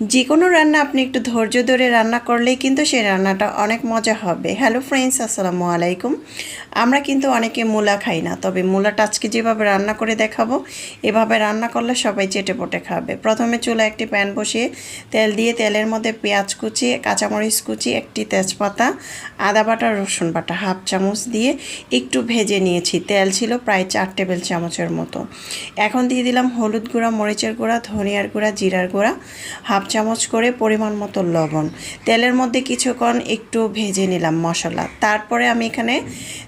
যে কোনো রান্না আপনি একটু ধৈর্য ধরে রান্না করলেই কিন্তু সেই রান্নাটা অনেক মজা হবে। হ্যালো ফ্রেন্ডস আসসালামু আলাইকুম। আমরা কিন্তু অনেকে মূলা খাই না, তবে মূলাটা আজকে যেভাবে রান্না করে দেখাবো, এভাবে রান্না করলে সবাই চেটে পটে খাবে। প্রথমে চুলা একটি প্যান বসিয়ে তেল দিয়ে তেলের মধ্যে পেঁয়াজ কুচি, কাঁচামরিচ কুচি, একটি তেজপাতা, আদা বাটা, রসুন বাটা হাফ চামচ দিয়ে একটু ভেজে নিয়েছি। তেল ছিল প্রায় চার টেবিল চামচের মতো। এখন দিয়ে দিলাম হলুদ গুঁড়া, মরিচের গুঁড়া, ধনিয়ার গুঁড়া, জিরার গুঁড়া, হাফ চামচ করে পরিমাণ মতো লবণ। তেলের মধ্যে কিছুক্ষণ একটু ভেজে নিলাম মশলা। তারপরে আমি এখানে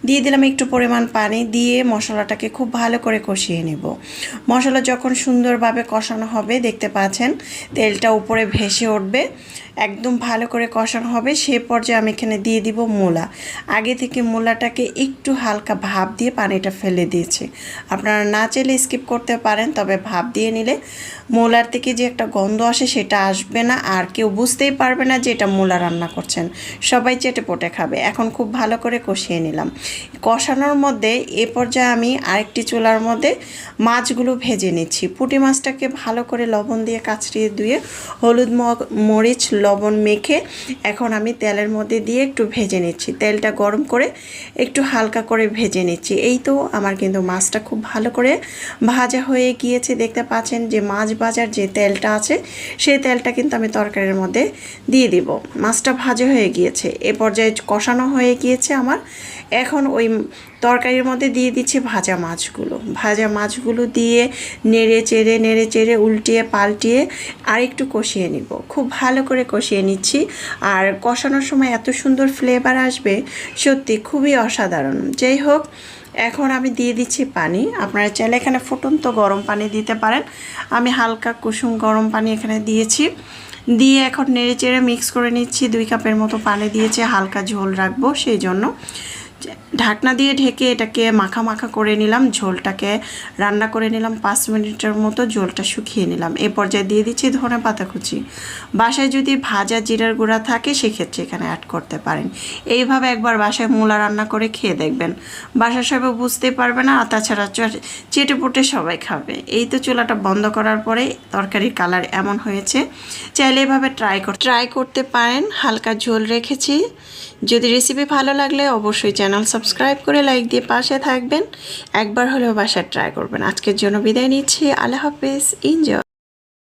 দিয়ে দিলাম একটু পরিমাণ পানি দিয়ে মশলাটাকে খুব ভালো করে কষিয়ে নেব। মশলা যখন সুন্দরভাবে কষানো হবে, দেখতে পাচ্ছেন, তেলটা উপরে ভেসে উঠবে। একদম ভালো করে কষানো হবে, সে পর্যায়ে আমি এখানে দিয়ে দিব মূলা। আগে থেকে মূলাটাকে একটু হালকা ভাপ দিয়ে পানিটা ফেলে দিয়েছি। আপনারা না চাইলে স্কিপ করতে পারেন, তবে ভাপ দিয়ে নিলে মূলার থেকে যে একটা গন্ধ আসে, সেটা আসবে না, আর কেউ বুঝতেই পারবে না যে এটা মূলা রান্না করছেন। সবাই চেটে পটে খাবে। এখন খুব ভালো করে কষিয়ে নিলাম। কষানোর মধ্যে এ পর্যায়ে আমি আরেকটি চুলার মধ্যে মাছগুলো ভেজে নিচ্ছি। পুঁটি মাছটাকে ভালো করে লবণ দিয়ে কাচড়িয়ে ধুয়ে হলুদ মরিচ, লবণ মেখে এখন আমি তেলের মধ্যে দিয়ে একটু ভেজে নিচ্ছি। তেলটা গরম করে একটু হালকা করে ভেজে নিচ্ছি। এই তো আমার কিন্তু মাছটা খুব ভালো করে ভাজা হয়ে গিয়েছে। দেখতে পাচ্ছেন যে মাছ ভাজার যে তেলটা আছে, সেই তেলটা কিন্তু আমি তরকারির মধ্যে দিয়ে দিব। মাছটা ভাজা হয়ে গিয়েছে। এ পর্যায়ে কষানো হয়ে গিয়েছে আমার। এখন ওই তরকারির মধ্যে দিয়ে দিচ্ছি ভাজা মাছগুলো। ভাজা মাছগুলো দিয়ে নেড়ে চেড়ে নেড়ে চেড়ে উল্টিয়ে, পাল্টিয়ে আর একটু কষিয়ে নিব। খুব ভালো করে কষিয়ে নিচ্ছি। আর কষানোর সময় এত সুন্দর ফ্লেভার আসবে, সত্যি খুবই অসাধারণ। যাই হোক এখন আমি দিয়ে দিচ্ছি পানি। আপনারা চাইলে এখানে ফুটন্ত গরম পানি দিতে পারেন। আমি হালকা কুসুম গরম পানি এখানে দিয়েছি। দিয়ে এখন নেড়ে চেড়ে মিক্স করে নিচ্ছি। দুই কাপের মতো পানি দিয়েছি। হালকা ঝোল রাখব সেই জন্য। ঢাকনা দিয়ে ঢেকে এটাকে মাখা মাখা করে নিলাম, ঝোলটাকে রান্না করে নিলাম, পাঁচ মিনিটের মতো ঝোলটা শুকিয়ে নিলাম। এ পর্যায়ে দিয়ে দিচ্ছি ধনে পাতা কুচি। বাসায় যদি ভাজা জিরার গুঁড়া থাকে, সেক্ষেত্রে এখানে অ্যাড করতে পারেন। এইভাবে একবার বাসায় মূলা রান্না করে খেয়ে দেখবেন। বাসার সবাই বুঝতে পারবে না, আর তাছাড়া চেটে পুটে সবাই খাবে। এই তো চুলাটা বন্ধ করার পরে তরকারির কালার এমন হয়েছে। চাইলে এভাবে ট্রাই ট্রাই করতে পারেন। হালকা ঝোল রেখেছি। যদি রেসিপি ভালো লাগলে অবশ্যই চ্যানেল সাবস্ক্রাইব করে লাইক দিয়ে পাশে থাকবেন। একবার হলেও বাসায় ট্রাই করবেন। আজকের জন্য বিদায় নিচ্ছি। আল্লাহ হাফিজ। এনজয়